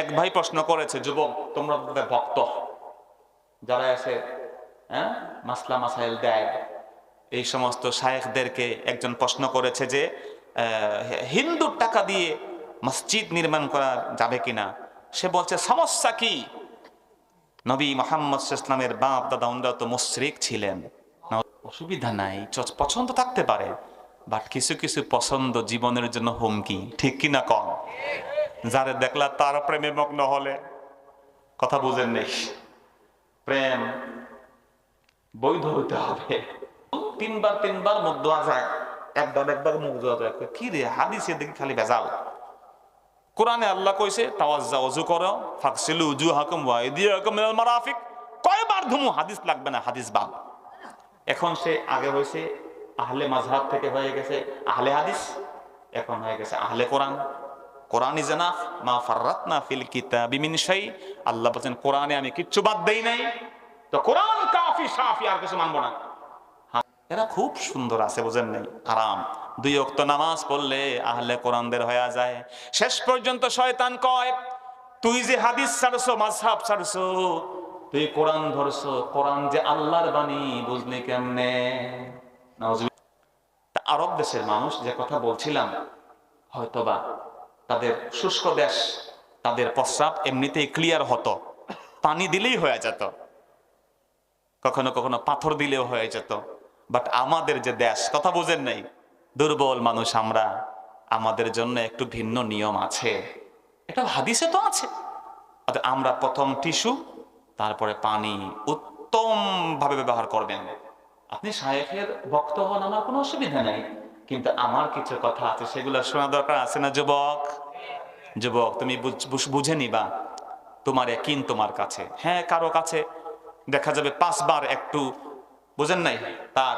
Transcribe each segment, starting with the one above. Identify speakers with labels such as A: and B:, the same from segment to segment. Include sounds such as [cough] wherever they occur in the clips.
A: এক ভাই প্রশ্ন করেছে, যুবক, তোমরা ভক্ত? যারা এসে হ্যাঁ মাসলা মাসাইল দেয়। এই সমস্ত শায়েখদেরকে একজন প্রশ্ন করেছে যে হিন্দুর টাকা দিয়ে মসজিদ নির্মাণ করা যাবে কিনা? সে বলছে, সমস্যা কি? নবী মোহাম্মদ ইসলামের বাপ, দাদা উনরা তো মুশরিক ছিলেন। অসুবিধা নাই পছন্দ থাকতে পারে, বাট কিছু কিছু পছন্দ জীবনের জন্য হুমকি, ঠিক কি না কম? যারে দেখলা তার প্রেমে মগ্ন হলে, কথা বুঝেন নেই প্রেম বৈধ হতে হবে। তিনবার তিনবার মুখ ধোয়া যায়। একবার একবার মুখ ধোয়া যায়। কি রে, হাদিসে দেখি খালি ভেজাল। কোরআনে আল্লাহ কইছে, তাওয়াজ্জা ওযু করো ফাকসিলু উজুহাকুম ওয়া আইদিয়াকুম মিনাল মারাফিক। কয়বার ধুমু, হাদিস লাগবে না, হাদিস বাদ। এখন সে আগে হয়েছে আহলে মাযহাব থেকে হয়ে গেছে আহলে হাদিস, এখন হয়ে গেছে আহলে কোরআন। কোরআন ইজ এনাফ মা ফাররাতনা ফিল কিতাবি মিন শাই আল্লাহ বলেন কোরআনে আমি কিচ্ছু বাদ দেই নাই। তো কোরআন কাফি সাফি আর কিছু মানবো না। হ্যাঁ, এরা খুব সুন্দর আছে বুঝেন নাই? আরাম। দুই অক্ত নামাজ পড়লে আহলে কোরআনদের হয়ে যায়। শেষ পর্যন্ত শয়তান কয় তুই যে হাদিস ছাড়ছো মাঝহাব ছাড়ছো তুই কোরআন ধরছো কোরআন যে আল্লাহর বাণী বুঝলি কেমনে? আরব দেশের মানুষ যে কথা বলছিলাম হয়তোবা তাদের শুষ্ক দেশ, তাদের প্রস্রাব এমনিতেই ক্লিয়ার হতো। পানি দিলেই হয়ে যেত। কখনো কখনো পাথর দিলেও হয়ে যেত। বাট আমাদের যে দেশ, কথা বুঝেন নাই? দুর্বল মানুষ আমরা, আমাদের জন্য একটু ভিন্ন নিয়ম আছে। এটা হাদিসে তো আছে। আমরা প্রথম টিস্যু, তারপরে পানি উত্তম ভাবে ব্যবহার করবেন। আপনি শায়েখের ভক্ত হন, আমার কোনো অসুবিধা নেই। কিন্তু আমার কিছু কথা আছে, সেগুলো শোনা দরকার আছে না, যুবক? যুবক, তুমি বুঝ- নিবা তোমার একিন তোমার কাছে। হ্যাঁ কারও কাছে। দেখা যাবে পাঁচবার একটু, বুঝেন নাই? তার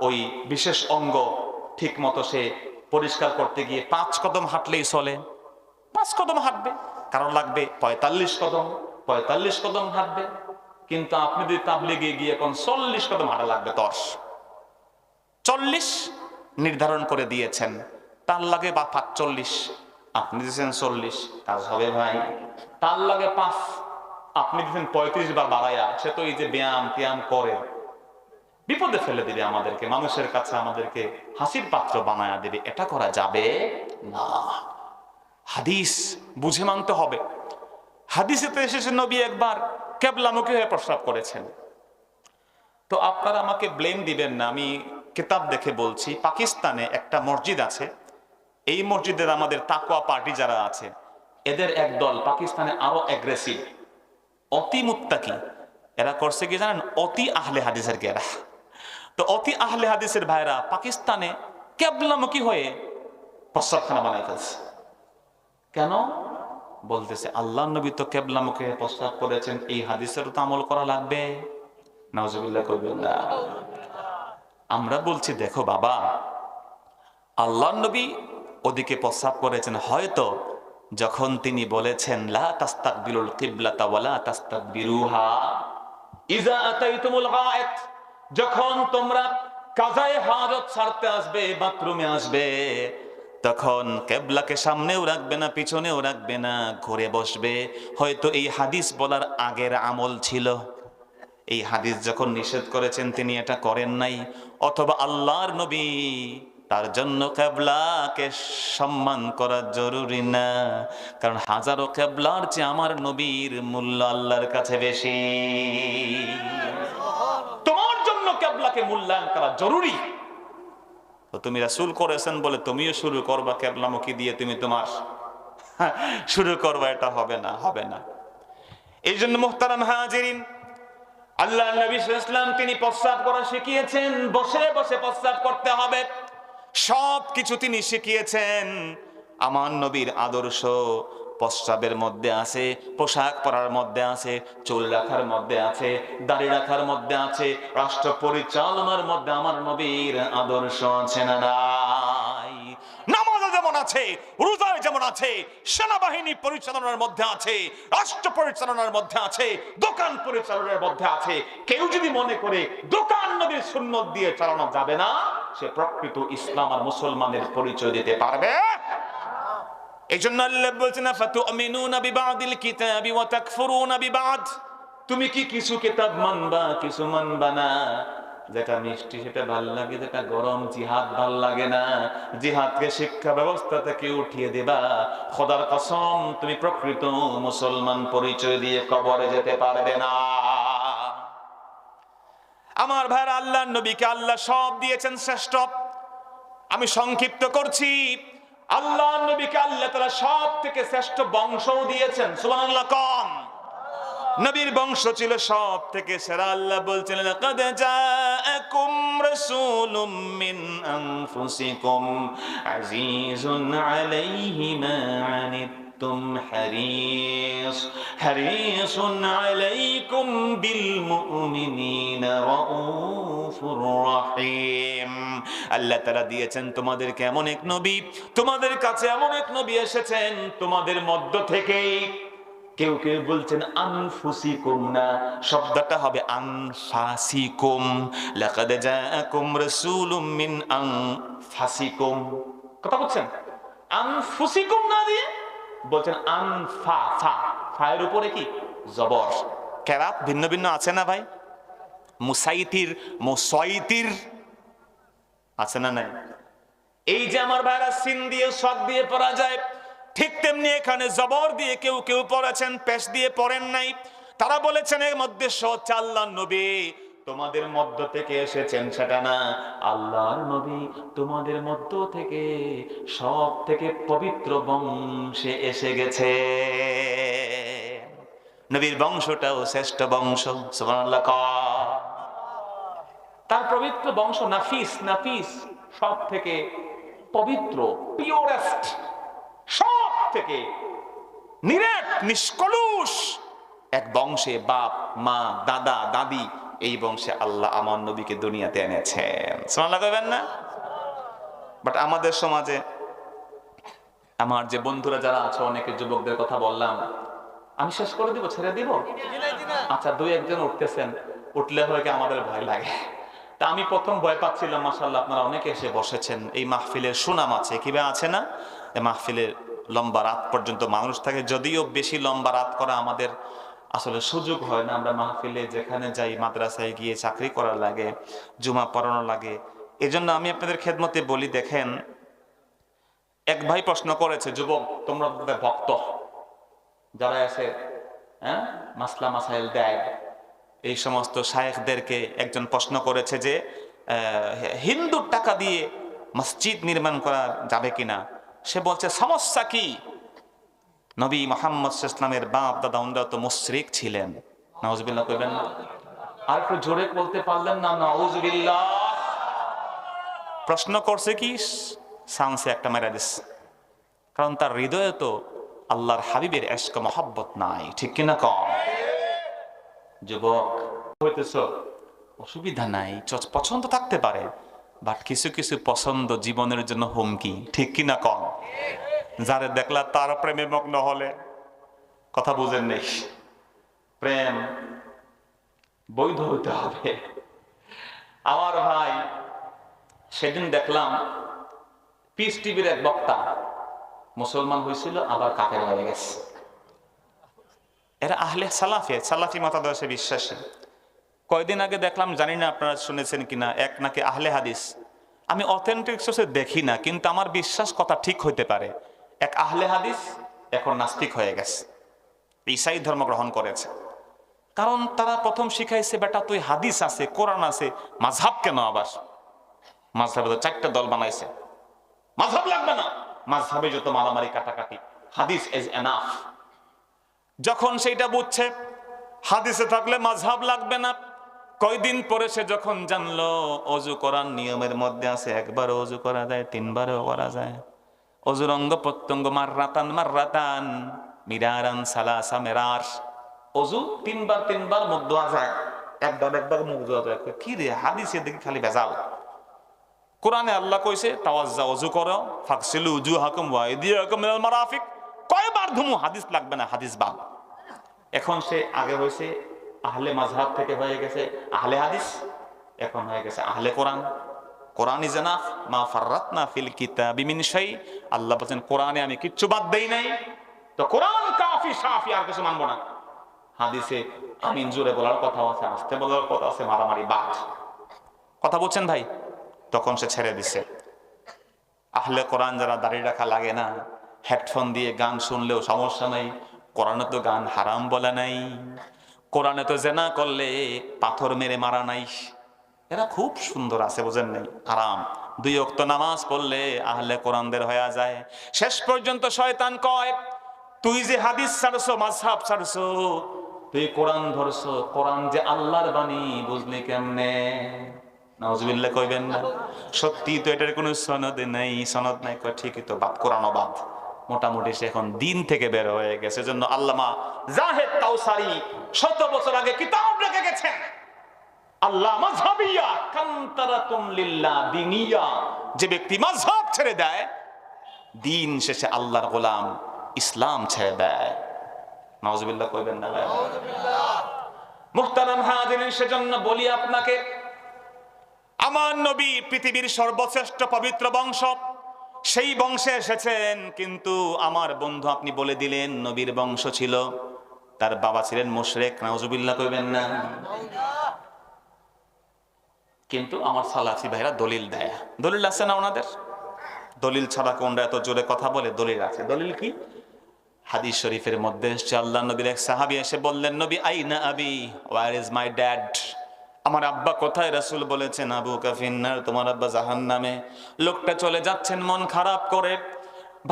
A: ওই বিশেষ অঙ্গ ঠিক মতো সে পরিষ্কার করতে গিয়ে পাঁচ কদম হাঁটলেই চলে। পাঁচ কদম হাঁটবে। কারও লাগবে পঁয়তাল্লিশ কদম পঁয়তাল্লিশ কদম হাঁটবে। কিন্তু আপনি যদি তাবলিগে গিয়ে এখন চল্লিশ কদম হাঁটা লাগবে, দশ। চল্লিশ নির্ধারণ করে দিয়েছেন। তার লাগে বা পাঁচচল্লিশ আপনি দিয়েছেন চল্লিশ কাজ হবে ভাই। তার লাগে পাঁচ, আপনি দিয়েছেন পঁয়ত্রিশ বা বাড়াইয়া, সে তো এই যে ব্যায়াম টিয়াম করে। বিপদে ফেলে দিবে আমাদেরকে, মানুষের কাছে আমাদেরকে হাসির পাত্র বানায়া দেবে। এটা করা যাবে না। হাদিস বুঝে মানতে হবে। হাদিসেতে এসেছে নবী একবার কেবলামুখী হয়ে প্রস্রাব করেছেন। তো আপনারা আমাকে ব্লেম দিবেন না, আমি কিতাব দেখে বলছি, পাকিস্তানে একটা মসজিদ আছে। এই মসজিদের আমাদের তাকওয়া পার্টি যারা আছে, এদের একদল পাকিস্তানে আরও অ্যাগ্রেসিভ অতি মুত্তাকি। এরা করছে কি জানেন? অতি আহলে হাদিসের গেরা তো অতি আহলে হাদিসের ভাইরা পাকিস্তানে কেবলামুখী হয়ে প্রস্রাবখানা বানাই ফেলছে। কেন? বলতেছে, আল্লাহ নবী তো কেবলামুখে প্রস্তাব করেছেন, এই হাদিসের তো আমল করা লাগবে। নাউজুবিল্লাহ কইবেন না। আমরা বলছি, দেখো বাবা আল্লাহ নবী ওদিকে প্রস্তাব করেছেন। হয়তো যখন তিনি বলেছেন, লা তাস্তাকবিলুল কিবলাতা ওয়ালা তাস্তাকবিরুহা ইজা আতাইতুমুল গায়েত যখন তোমরা কাজায়ে হাজত ছাড়তে আসবে, বাথরুমে আসবে, তখন কেবলাকে সামনেও রাখবে না, পিছনেও রাখবে না, ঘুরে বসবে। হয়তো এই হাদিস বলার আগের আমল ছিল। এই হাদিস যখন নিষেধ করেছেন তিনি এটা করেন নাই, অথবা আল্লাহর নবী তার জন্য কেবলাকে সম্মান করা জরুরি না, কারণ হাজারো কেবলার চেয়ে আমার নবীর মূল্য আল্লাহর কাছে বেশি। তোমার জন্য কেবলাকে মূল্যায়ন করা জরুরি। তো তুমি রাসূল করেছেন বলে তুমিও শুরু করবা কেবলামুখী দিয়ে তুমি তোমার। শুরু করবা, এটা হবে না হবে না। এই জন্য মোহতারাম হাজিরিন আল্লাহ নবী ইসলাম তিনি প্রস্রাব করা শিখিয়েছেন, বসে বসে প্রস্রাব করতে হবে। সব কিছু তিনি শিখিয়েছেন। আমার নবীর আদর্শ প্রস্রাবের মধ্যে আছে, পোশাক পরার মধ্যে আছে, চুল রাখার মধ্যে আছে, দাড়ি রাখার মধ্যে আছে, রাষ্ট্র পরিচালনার মধ্যে আমার নবীর আদর্শ আছে না যেমন আছে, রোজায় যেমন আছে, সেনাবাহিনী পরিচালনার মধ্যে আছে, রাষ্ট্র পরিচালনার মধ্যে আছে, দোকান পরিচালনার মধ্যে আছে। কেউ যদি মনে করে দোকান নবীর সুন্নত দিয়ে চালানো যাবে না, সে প্রকৃত ইসলাম আর মুসলমানের পরিচয় দিতে পারবে। এই জন্য আল্লাহ বলছেন ফাতুমিনুনা বিবাদিল কিতাবি ওয়া তাকফুরুনা বিবাদ? তুমি কি কিছু কিতাব মানবা, কিছু মানবা না? যেটা মিষ্টি, সেটা ভালো লাগে, যেটা গরম, জিহাদ ভালো লাগে না। জিহাদকে শিক্ষা ব্যবস্থা থেকে উঠিয়ে দেবা। খোদার কসম, তুমি প্রকৃত মুসলমান, পরিচয় দিয়ে কবরে যেতে পারবে না। আমার ভাই আল্লাহ নবীকে আল্লাহ সব দিয়েছেন শ্রেষ্ঠ। আমি সংক্ষিপ্ত করছি। আল্লাহ নবীকে আল্লাহ তারা সব থেকে শ্রেষ্ঠ বংশও দিয়েছেন। সুবহানাল্লাহ, কম। নবীর বংশ ছিল সব থেকে সেরা। আল্লাহ বলছেন, লাকাদ জাআকুম রাসূলুম মিন আনফুসিকুম আজিজুন আলাইহি মা আনিতুম হারিস। হারিসুন আলাইকুম বিল মুমিনিনা রাউফুর রহিম। আল্লাহ তাআলা দিয়েছেন, তোমাদেরকে এমন এক নবী, তোমাদের কাছে এমন এক নবী এসেছেন, তোমাদের মধ্য থেকেই কেউ কেউ বলছেন, আনফুসিকুম না। শব্দটা হবে, আনফাসিকুম। লাকাদ জাআকুম রাসূলুম মিন আনফাসিকুম। কথা বলছেন? আনফুসিকুম না দিয়ে বলছেন, আনফা। ফা, ফায়ের উপরে কি? জবর। কেরাত ভিন্ন ভিন্ন আছে না ভাই? মুসাইতির মুসাইতির আছে না নাই? এই যে আমার ভাইরা সিন দিয়ে সদ দিয়ে পড়া যায় ঠিক তেমনি এখানে জবর দিয়ে কেউ কেউ পড়েছেন, পেশ দিয়ে পড়েন নাই। তারা বলেছেন, এর মধ্যে সচ আল্লাহ নবী, তোমাদের মধ্য থেকে এসেছেন সেটা না। আল্লাহর নবী তোমাদের মধ্য থেকে সব থেকে পবিত্র বংশে এসে গেছে। নবীর বংশটাও শ্রেষ্ঠ বংশ, সুবহানাল্লাহ। তার পবিত্র বংশ নাফিস নাফিস সব থেকে পবিত্র পিওরেস্ট সব থেকে নিরেট নিষ্কলুষ এক বংশে বাপ মা দাদা দাদি এই বংশে আল্লাহ আমার নবীকে দুনিয়াতে এনেছেন। সোনা কইবেন না? বাট আমাদের সমাজে আমার যে বন্ধুরা যারা আছে অনেকে যুবকদের কথা বললাম আমি শেষ করে দিব ছেড়ে দিব? আচ্ছা দুই একজন উঠতেছেন উঠলে হয়ে আমাদের ভয় লাগে। তা আমি প্রথম ভয় পাচ্ছিলাম মাসাল্লাহ আপনারা অনেকে এসে বসেছেন। এই মাহফিলের সুনাম আছে কীভাবে আছে না? মাহফিলের লম্বা রাত পর্যন্ত মানুষ থাকে, যদিও বেশি লম্বা রাত করা আমাদের আসলে সুযোগ হয় না। আমরা মাহফিলে যেখানে যাই, মাদ্রাসায় গিয়ে চাকরি করার লাগে, জুমা পড়ানো লাগে। এজন্য আমি আপনাদের খেদমতে বলি, দেখেন, এক ভাই প্রশ্ন করেছে, যুবক, তোমরা ভক্ত। যারা এসে হ্যাঁ মাসলা মাসাইল দেয় এই সমস্ত শায়েখদেরকে একজন প্রশ্ন করেছে যে হিন্দুর টাকা দিয়ে মসজিদ নির্মাণ করা যাবে কিনা? সে বলছে, সমস্যা কি? নবী মোহাম্মদ ইসলামের বাপ, দাদা উনরা তো মুশরিক ছিলেন। নওয়াজবিল্লাহ কইবেন। না আর একটু জোরে বলতে পারলেন না নওয়াজবিল্লাহ প্রশ্ন করছে কি? সাউন্সে একটা মেরা দিস। কারণ তার হৃদয়ে তো আল্লাহর হাবিবের এশক মহাব্বত নাই, ঠিক কিনা কম? যুবক, হইতেছ, অসুবিধা নাই পছন্দ থাকতে পারে বাট কিছু কিছু পছন্দ জীবনের জন্য হুমকি, ঠিক কিনা কম? যারে দেখলা তার প্রেমে মগ্ন হলে, কথা বুঝেন নেই। প্রেম বৈধ হইতে হবে। আমার ভাই, সেদিন দেখলাম পিস টিভির এক বক্তা, মুসলমান হয়েছিল আবার কাকের হয়ে গেছে। এরা আহলে সালাফে, সালাফি মতাদর্শে বিশ্বাসী। কয়দিন আগে দেখলাম, জানি না আপনারা শুনেছেন কিনা, এক নাকি আহলে হাদিস। আমি অথেন্টিক সোর্সে দেখি না, কিন্তু আমার বিশ্বাস কথা ঠিক হইতে পারে। এক আহলে হাদিস এখন নাস্তিক হয়ে গেছে। ঈসাই ধর্ম গ্রহণ করেছে। কারণ তারা প্রথম শিখাইছে, বেটা, তুই হাদিস আছে, কোরআন আছে মাঝহাব কেন আবার মাঝহাবে তো চারটা দল বানাইছে। মাঝহাব লাগবে না। মাঝহাবে যত মারামারি, কাটাকাটি। হাদিস ইজ এনাফ যখন সেইটা বুঝছে, হাদিসে থাকলে মাঝহাব লাগবে না। কয়দিন পরে সে যখন জানলো, অজু করার নিয়মের মধ্যে আছে একবার অজু করা যায়, তিনবারও করা যায়। অজুর অঙ্গ প্রত্যঙ্গ, মাররাতান মাররাতান, মিরারান, সালাসা মেরার অজু তিনবার তিনবার মুখ ধোয়া যায়। একবার একবার মুখ ধোয়া যায়। কি রে, হাদিসে দেখি খালি ভেজাল। কোরআনে আল্লাহ কইছে, তাওয়াজ্জা, অজু করো ফাকসিলু উজু হাকুম ওয়াইদিয়াকুম মিনাল মারাফিক। কয়বার ধুমু, হাদিস লাগবে না, হাদিস বাদ। এখন সে আগে হয়েছে আহলে মাযহাব থেকে হয়ে গেছে আহলে হাদিস, এখন হয়ে গেছে আহলে কোরআন। কোরআন ইজ এনাফ মা ফাররাত না ফিল কিতাব মিন শাই, আল্লাহ বলেন কোরআনে আমি কিচ্ছু বাদ দেই নাই। তো কোরআন কাফি সাফি আর কিছু মানবো না। হাদিসে আমিন জোরে বলার কথা আছে, আস্তে বলার কথা আছে, মারামারি বাদ। কথা বলছেন ভাই? তখন সে ছেড়ে দিছে। আহলে কোরআন যারা দাঁড়িয়ে রাখা লাগে না, হেডফোন দিয়ে গান শুনলেও সমস্যা নাই কোরআনে তো গান হারাম বলে নাই। কোরআনে তো জেনা করলে পাথর মেরে মারা নাই। এরা খুব সুন্দর আছে, বুঝেন নাই? আরাম দুই অক্ত নামাজ পড়লে আহলে কোরআনদের হয়ে যায়। শেষ পর্যন্ত শয়তান কয়, তুই যে হাদিস ছাড়ছো মাঝহাব ছাড়ছো, তুই কোরআন ধরছো, কোরআন যে আল্লাহর বাণী, বুঝলি কেমনে? কইবেন না। সত্যি তো এটার কোনো সনদ নেই। সনদ নাই ঠিকই তো বাদ কোরআন বাদ মোটামুটি সে এখন দিন থেকে বের হয়ে গেছে। জন্য আল্লামা জাহেদ কাউসারি শত বছর আগে কিতাব রেখে গেছেন। আল্লাহ যে ব্যক্তি মাযহাব ছেড়ে দেয়, দিন শেষে আল্লাহর গোলাম ইসলাম ছেড়ে দেয়। নাউজুবিল্লাহ কইবেন না মুহতারাম হাজিরিন, সেজন্য বলি আপনাকে, আমার নবী পৃথিবীর সর্বশ্রেষ্ঠ পবিত্র বংশ সেই বংশে এসেছেন, কিন্তু আমার বন্ধু আপনি বলে দিলেন, নবীর বংশ ছিল। তার বাবা ছিলেন মুশরেক, নাউজুবিল্লাহ কইবেন না। কিন্তু আমার সালাফি ভাইরা দলিল দেয়। দলিল আছে না ওনাদের? দলিল ছাড়া কোনরা এত জোরে কথা বলে? দলিল আছে। দলিল কি? হাদিস শরীফের মধ্যে এসছে, আল্লাহ নবীর এক সাহাবি এসে বললেন, নবী আই না আবি? ওয়ার ইজ মাই ড্যাড আমার আব্বা কোথায়? রাসূল বলেছেন, আবু কাফিন্নার তোমার আব্বা জাহান নামে লোকটা চলে যাচ্ছেন, মন খারাপ করে।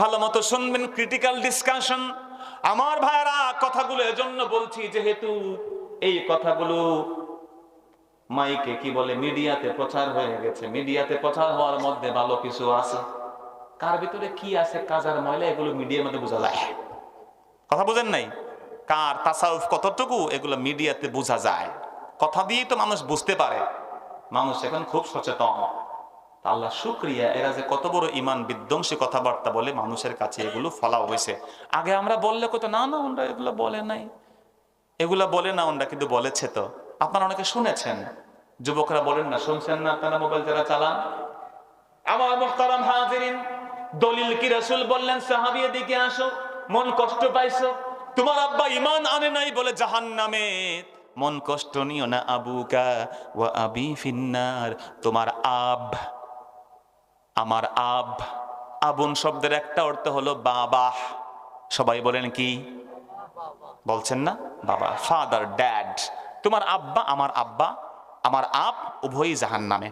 A: ভালো মতো শুনবেন ক্রিটিক্যাল ডিসকাশন আমার ভাইরা কথাগুলো এজন্য বলছি, যেহেতু এই কথাগুলো মাইকে, কি বলে, মিডিয়াতে প্রচার হয়ে গেছে। মিডিয়াতে প্রচার হওয়ার মধ্যে ভালো কিছু আছে? কার ভিতরে কি আছে, কাজার ময়লা, এগুলো মিডিয়ার মধ্যে বোঝা যায়। কথা বুঝেন নাই? কার তাসাউফ কতটুকু, এগুলো মিডিয়াতে বোঝা যায়। কথা দিয়েই তো মানুষ বুঝতে পারে। মানুষ এখন খুব সচেতন। আল্লাহ শুক্রিয়া, এরা যে কত বড় ইমান বিধ্বংসী কথাবার্তা বলে মানুষের কাছে এগুলো ফলাও হয়েছে। আগে আমরা বললে কত না না ওনরা এগুলো বলে নাই। এগুলা বলে না ওনরা কিন্তু বলেছে তো। আপনারা অনেকে শুনেছেন? যুবকরা বলেন না, শুনছেন না? আপনারা মোবাইল যারা চালান? আমার মোহতারাম হাজিরিন, দলিল কি রাসূল বললেন? সাহাবী দিকে আসো, মন কষ্ট পাইছো। তোমার আব্বা ইমান আনে নাই বলে জাহান্নামে। মন কষ্ট নিও না আবুকা, ওয়া আবি ফিন্নার। তোমার আব, আমার আব, আবুন শব্দের একটা অর্থ হলো বাবা। সবাই বলেন কি? বলছেন না? বাবা। ফাদার ড্যাড তোমার আব্বা, আমার আব্বা, আমার আপ উভয়ই জাহান নামে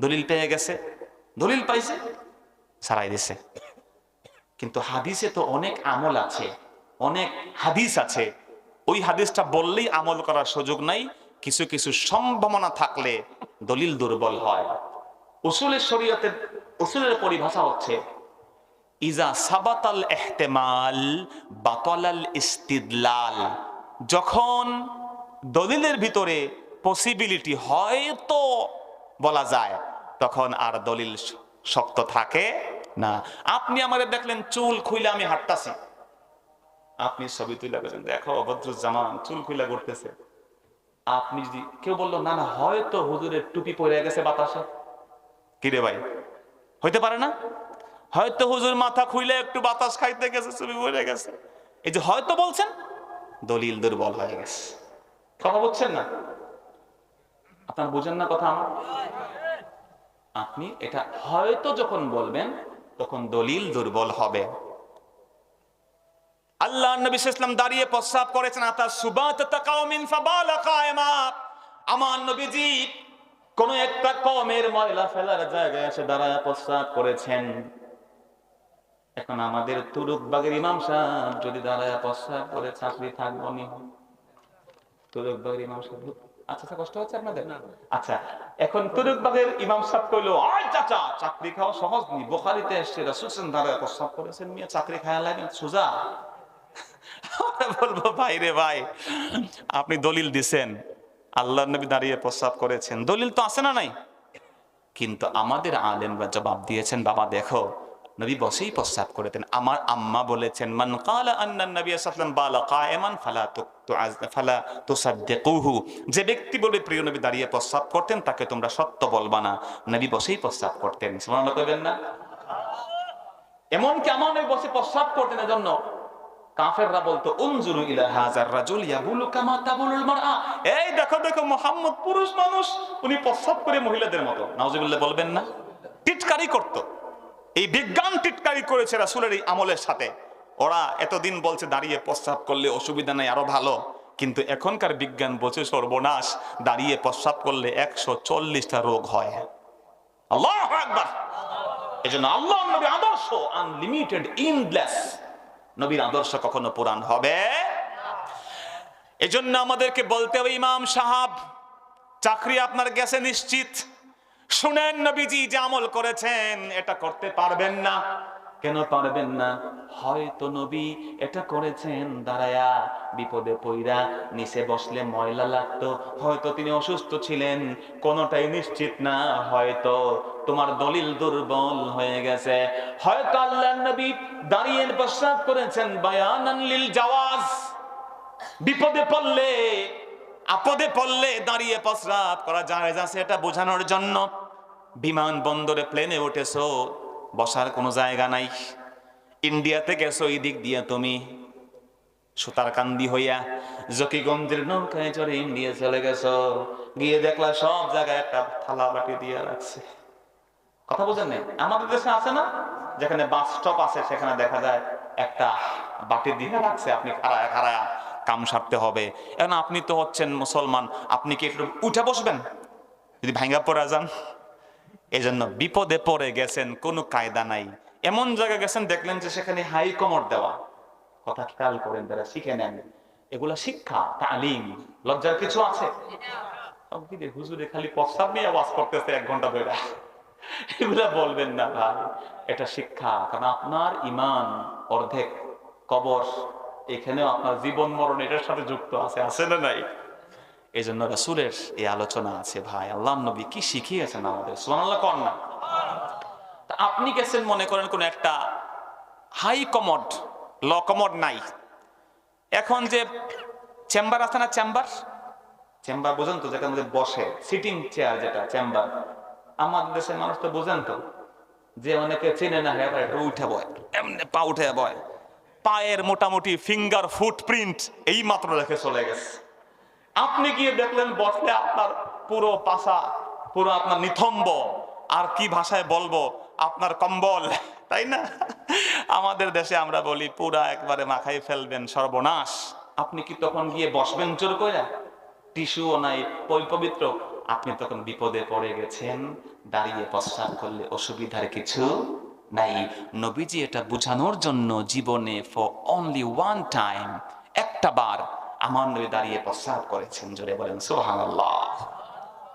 A: দলিল পেয়ে গেছে। দলিল পাইছে? সারাই দিছে। কিন্তু হাদিসে তো অনেক আমল আছে, অনেক হাদিস আছে। ওই হাদিসটা বললেই আমল করার সুযোগ নাই, কিছু কিছু সম্ভাবনা থাকলে দলিল দুর্বল হয়। উসুলের শরীয়তের, উসুলের পরিভাষা হচ্ছে, ইজা সাবাতাল এহতেমাল বাতালাল ইস্তিদলাল। যখন দলিলের ভিতরে পসিবিলিটি হয়তো বলা যায়, তখন আর দলিল শক্ত থাকে না। আপনি আমাদের দেখলেন চুল খুইলে আমি হাঁটতাছি। আপনি ছবি তুলে দেখো, অভদ্রুজ্জামান, চুল খুলে করতেছে আপনি যদি কেউ বলল, না না, হয়তো হুজুরের টুপি পরে গেছে বাতাসে। কিরে ভাই, হইতে পারে না? হয়তো হুজুর মাথা খুইলে একটু বাতাস খাইতে গেছে, ছবি পরে গেছে। এই যে হয়তো বলছেন, দলিল দুর্বল হয়ে গেছে। কথা বলছেন না? আপনার বুঝেন না কথা আমার? আপনি এটা হয়তো যখন বলবেন, তখন দলিল দুর্বল হবে। আল্লাহ নবী ইসলাম দাঁড়িয়ে প্রস্রাব করেছেন আতা সুবাত তাকাউমিন ফাবালা কায়মা? আমার নবীজি কোন একটা কমের ময়লা ফেলার জায়গায় এসে দাঁড়ায় প্রস্রাব করেছেন। এখন আমাদের তুরুক বাগের ইমাম সাহেব যদি দাঁড়ায় প্রস্রাব করে চাকরি থাকব নি? তুরুক বাগের ইমাম সাহেব আচ্ছা আচ্ছা কষ্ট হচ্ছে আপনাদের? আচ্ছা এখন তুরুক বাগের ইমাম সাহেব কইলো আয় চাচা চাকরি খাওয়া সহজ নি। বোখারিতে এসছে রাসূল দাঁড়ায় প্রস্রাব করেছেন মিয়া চাকরি খাওয়া লাগে সুজা। [laughs] বলব, ভাই রে ভাই, আপনি দলিল দিছেন। আল্লাহ নবী দাঁড়িয়ে প্রস্রাব করেছেন। দলিল তো আছে না নাই? কিন্তু আমাদের আলেমরা জবাব দিয়েছেন, বাবা, দেখো, নবী বসেই প্রস্রাব করতেন আমার আম্মা বলেছেন, মান কালা আন্নান নবী সাল্লাম বালা কায়েমান ফালা ফালা তুসাদ্দিকুহু। যে ব্যক্তি বলে প্রিয় নবী দাঁড়িয়ে প্রস্তাব করতেন, তাকে তোমরা সত্য বলবা না। নবী বসেই প্রস্রাব করতেন। সুবহানাল্লাহ কইবেন না? এমনকি আমার নবী বসে প্রস্রাব করতেন এজন্য। কাফেররা বলতো, উনজুরু ইলা হাজার রাজুল ইয়াবুলু কামা তাবুলুল মারআ। এই দেখো দেখো, মোহাম্মদ পুরুষ মানুষ, উনি প্রস্রাব করে মহিলাদের মতো। নাউজুবিল্লাহ বলবেন না। টিটকারি করত। এই বিজ্ঞান টিটকারি করেছে রাসূলের এই আমলের সাথে। ওরা এতদিন বলছে, দাঁড়িয়ে প্রস্রাব করলে অসুবিধা নাই, আরও ভালো। কিন্তু এখনকার বিজ্ঞান বলছে, সর্বনাশ, দাঁড়িয়ে প্রস্রাব করলে একশো চল্লিশটা রোগ হয়। আল্লাহ আকবার। এই জন্য আল্লাহ নবীর আদর্শ আনলিমিটেড ইনলেস নবীর আদর্শ কখনো পুরাণ হবে? এজন্য আমাদেরকে বলতে হবে, ইমাম সাহাব, চাকরি আপনার গেছে নিশ্চিত। শুনেন নবীজি যে আমল করেছেন, এটা করতে পারবেন না। কেন পারবেন না? হয়তো নবী এটা করেছেন, দাঁড়ায়া বিপদে পইরা নিচে বসলে ময়লা লাগতো, হয়তো তিনি অসুস্থ ছিলেন, কোনোটাই নিশ্চিত না, হয়তো তোমার দলিল দুর্বল হয়ে গেছে। হয়তো আল্লাহ নবী দাঁড়িয়ে প্রস্রাব করেছেন, বায়ানান লিল জাওয়াজ। বিপদে পড়লে, আপদে পড়লে দাঁড়িয়ে প্রস্রাব করা যায় আছে এটা বোঝানোর জন্য। বিমান বন্দরে প্লেনে উঠেছো বসার কোনো জায়গা নাই। ইন্ডিয়াতে গেছো এই দিক দিয়ে তুমি। সুতারকান্দি হইয়া জকিগঞ্জের নৌকায় চড়ে ইন্ডিয়া চলে গেছো। গিয়ে দেখলা সব জায়গায় একটা থালা বাটি দিয়ে রাখছে। কথা বুঝেন নাই? আমাদের দেশে আছে না? যেখানে বাস স্টপ আছে, সেখানে দেখা যায় একটা বাটি দিয়ে রাখছে। আপনি খাড়ায় খাড়ায় কাম সারতে হবে। এখন আপনি তো হচ্ছেন মুসলমান। আপনি কি একটু উঠে বসবেন? যদি ভাঙ্গা পড়া যান। এই জন্য বিপদে পড়ে গেছেন, কোনো কায়দা নাই। এমন জায়গায় গেছেন, দেখলেন যে সেখানে হাই কমর দেওয়া। কথা খেয়াল করেন তারা, শিখে নেন। এগুলা শিক্ষা, তালিম, লজ্জার কিছু আছে? হুজুরে খালি প্রস্তাব নিয়ে আওয়াজ করতেছে এক ঘণ্টা ধরে। এগুলা বলবেন না ভাই, এটা শিক্ষা। কারণ আপনার ইমান, অর্ধেক কবর, এখানেও আপনার জীবন মরণ, এটার সাথে যুক্ত আছে আছে না নাই? এই জন্য রাসুলের এই আলোচনা আছে, ভাই। আল্লাহ নবী কি শিখিয়েছেন আমাদের? সোনাল্লাহ তা আপনি গেছেন মনে করেন কোন একটা হাই কমড ল কমড নাই। এখন যে চেম্বার আছে না চেম্বার? চেম্বার বোঝেন তো, যেখানে বসে সিটিং চেয়ার যেটা, চেম্বার। আমাদের দেশের মানুষ তো বোঝেন তো, যে অনেকে চেনে না হ্যাঁ উঠে বয়, এমনি পা উঠে বয়। পায়ের মোটামুটি ফিঙ্গার ফুটপ্রিন্ট এই মাত্র রেখে চলে গেছে। আপনি গিয়ে দেখলেন বসলে আপনার পুরো পাশা, পুরো আপনার নিথম্ব। আর কি ভাষায় বলব? আপনার কম্বল। [laughs] তাই না? আমাদের দেশে আমরা বলি, পুরা একবারে মাখাই ফেলবেন সর্বনাশ। আপনি কি তখন গিয়ে বসবেন জোর করে? টিস্যুও নাই পবিত্র। আপনি তখন বিপদে পড়ে গেছেন, দাঁড়িয়ে প্রস্রাব করলে অসুবিধার কিছু নাই। নবীজি এটা বোঝানোর জন্য জীবনে ফর অনলি ওয়ান টাইম একটা বার আমার নবী দাঁড়িয়ে প্রস্রাব করেছেন, জোরে বলেন সোহান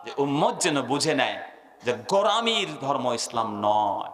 A: যে উম্মত যেন বুঝে নেয় যে গরামির ধর্ম ইসলাম নয়।